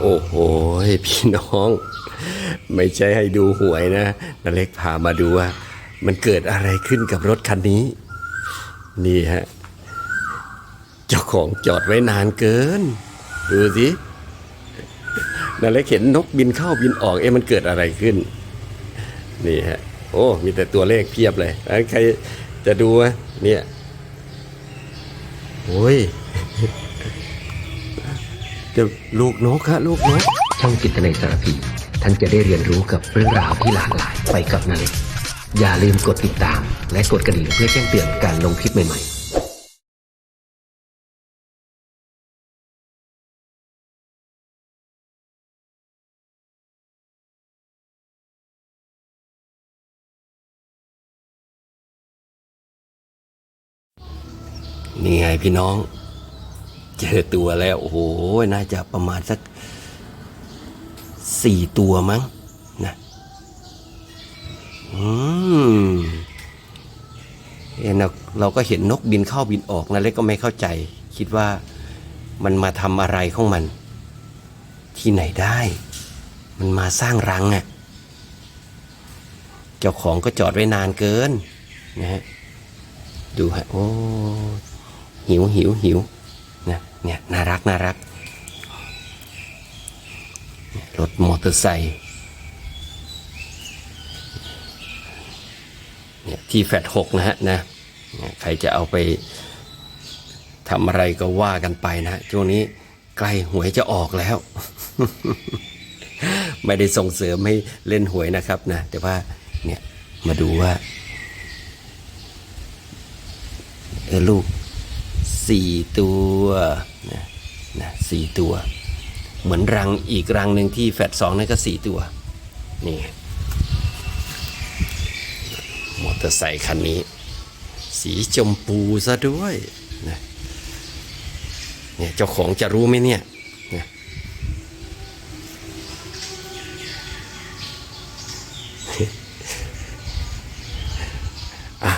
โอ้โหพี่น้อง ไม่ใช่ให้ดูหวยนะนาเล็กพามาดูว่า มันเกิดอะไรขึ้นกับรถคันนี้ นี่ฮะ เจ้าของจอดไว้นานเกิน ดูสินาเล็กเห็นนกบินเข้าบินออกเอ๊ะมันเกิดอะไรขึ้น นี่ฮะ โอ้ มีแต่ตัวเลขเพียบเลยแล้วใครจะดูวะเนี่ยโอ้ย เดี๋ยวลูกนกฮะลูกนก ช่องจิตในสารพี ท่านจะได้เรียนรู้กับเรื่องราวที่หลากหลายไปกับนาเล็กอย่าลืมกดติดตาม และกดกระดิ่งเพื่อแจ้งเตือนการลงคลิปใหม่ๆนี่ไงพี่น้อง เจอตัวแล้ว โอ้โห น่าจะประมาณสักสี่ตัวมั้งนะอืมเอ็นเราเราก็เห็นนกบินเข้าบินออกนะเล็กก็ไม่เข้าใจ คิดว่ามันมาทำอะไรของมัน ที่ไหนได้ มันมาสร้างรังอะ่ะ เจ้าของก็จอดไว้นานเกิน นะฮะ ดูฮะ โอ้ หิวหิวหิว นะเนี่ยน่ารักน่ารักรถมอเตอร์ไซค์เนี่ยที่แฟดหกนะฮะนะเนี่ยใครจะเอาไปทำอะไรก็ว่ากันไปนะช่วงนี้ใกล้หวยจะออกแล้ว ไม่ได้ส่งเสริมให้เล่นหวยนะครับนะ แต่ว่าเนี่ยมาดูว่าเออลูก สี่ตัวนะนะสี่ตัว เหมือนรังอีกรังหนึ่งที่แฟดสองนั่นก็สี่ตัวนี่มอเตอร์ไซคันนี้ สีชมพูซะด้วยนะเนี่ยเจ้าของจะรู้ไหมเนี่ยนะอะ